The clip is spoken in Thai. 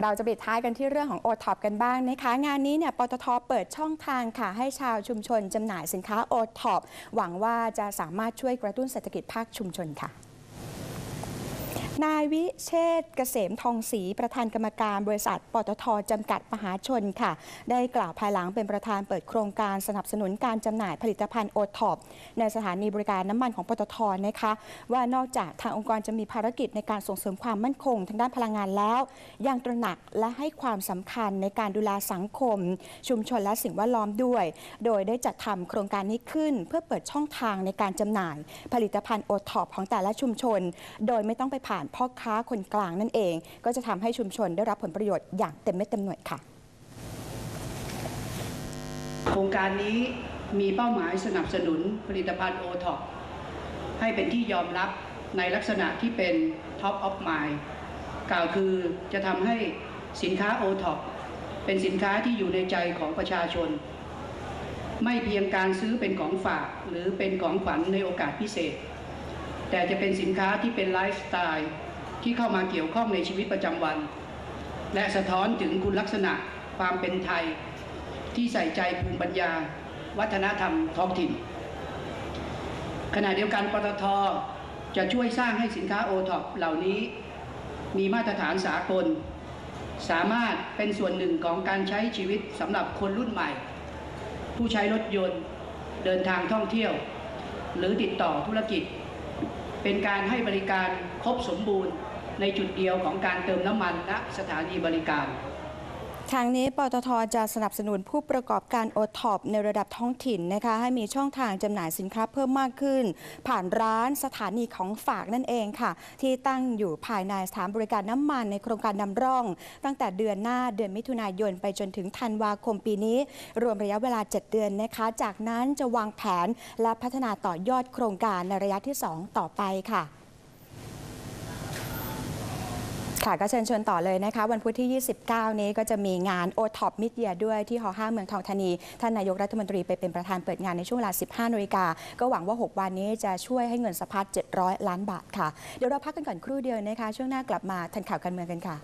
เราจะปิดท้ายกันที่เรื่องของโอท็อปกันบ้างนะคะ งานนี้เนี่ยปตทเปิดช่องทางค่ะ ให้ชาวชุมชนจำหน่ายสินค้าโอท็อปหวังว่าจะสามารถช่วยกระตุ้นเศรษฐกิจภาคชุมชนค่ะ นายวิเชษเกษมทองศรีประธานกรรมการบริษัทปตทจำกัดมหาชนค่ะ ได้กล่าวภายหลังเป็นประธานเปิดโครงการสนับสนุนการจำหน่ายผลิตภัณฑ์โอท็อปในสถานีบริการน้ำมันของปตทนะคะ ว่านอกจากทางองค์กรจะมีภารกิจในการส่งเสริมความมั่นคงทางด้านพลังงานแล้ว ยังตระหนักและให้ความสำคัญในการดูแลสังคม ชุมชนและสิ่งแวดล้อมด้วย โดยได้จัดทำโครงการนี้ขึ้น เพื่อเปิดช่องทางในการจำหน่าย ผลิตภัณฑ์โอท็อปของแต่ละชุมชน โดยไม่ต้องไปผ่านพ่อค้าคนกลางนั่นเอง ก็จะทำให้ชุมชนได้รับผลประโยชน์อย่างเต็มเม็ดเต็มหน่วยค่ะ โครงการนี้มีเป้าหมายสนับสนุนผลิตภัณฑ์โอท็อปให้เป็นที่ยอมรับในลักษณะที่เป็น Top of Mind กล่าวคือจะทำให้สินค้าโอท็อปเป็นสินค้าที่อยู่ในใจของประชาชน ไม่เพียงการซื้อเป็นของฝากหรือเป็นของขวัญในโอกาสพิเศษ แต่จะเป็นสินค้าที่เป็นไลฟ์สไตล์ที่เข้ามาเกี่ยวข้องในชีวิตประจำวัน และสะท้อนถึงคุณลักษณะความเป็นไทย ที่ใส่ใจภูมิปัญญา วัฒนธรรมท้องถิ่น ขณะเดียวกันปตทจะช่วยสร้างให้สินค้าโอท็อปเหล่านี้ มีมาตรฐานสากล สามารถเป็นส่วนหนึ่งของการใช้ชีวิตสำหรับคนรุ่นใหม่ ผู้ใช้รถยนต์เดินทางท่องเที่ยว หรือติดต่อธุรกิจ เป็นการให้บริการครบสมบูรณ์ในจุดเดียวของการเติมน้ำมันณสถานีบริการ ทางนี้ปตทจะสนับสนุนผู้ประกอบการโอท็อปในระดับท้องถิ่นนะคะให้มีช่องทางจำหน่ายสินค้าเพิ่มมากขึ้น ผ่านร้านสถานีของฝากนั่นเองค่ะ ที่ตั้งอยู่ภายในสถานบริการน้ำมันในโครงการนำร่อง ตั้งแต่เดือนหน้าเดือนมิถุนายนไปจนถึงธันวาคมปีนี้ รวมระยะเวลา 7 เดือนนะคะ จากนั้นจะวางแผนและพัฒนาต่อยอดโครงการในระยะที่ 2 ต่อไปค่ะ ค่ะก็เชิญชวนต่อเลยนะคะ วันพุธที่ 29 นี้ก็จะมีงาน o t o p Mid Year ด้วยที่หอห้าเมืองทองธานี ท่านนายกรัฐมนตรีไปเป็นประธานเปิดงานในช่วงเวลา 15นาฬิกาก็หวังว่า 6 วันนี้จะช่วยให้เงินสะพัด700 ล้านบาทค่ะ เดี๋ยวเราพักกันก่อนครู่เดียวนะคะ ช่วงหน้ากลับมาทันข่าวการเมืองกันค่ะ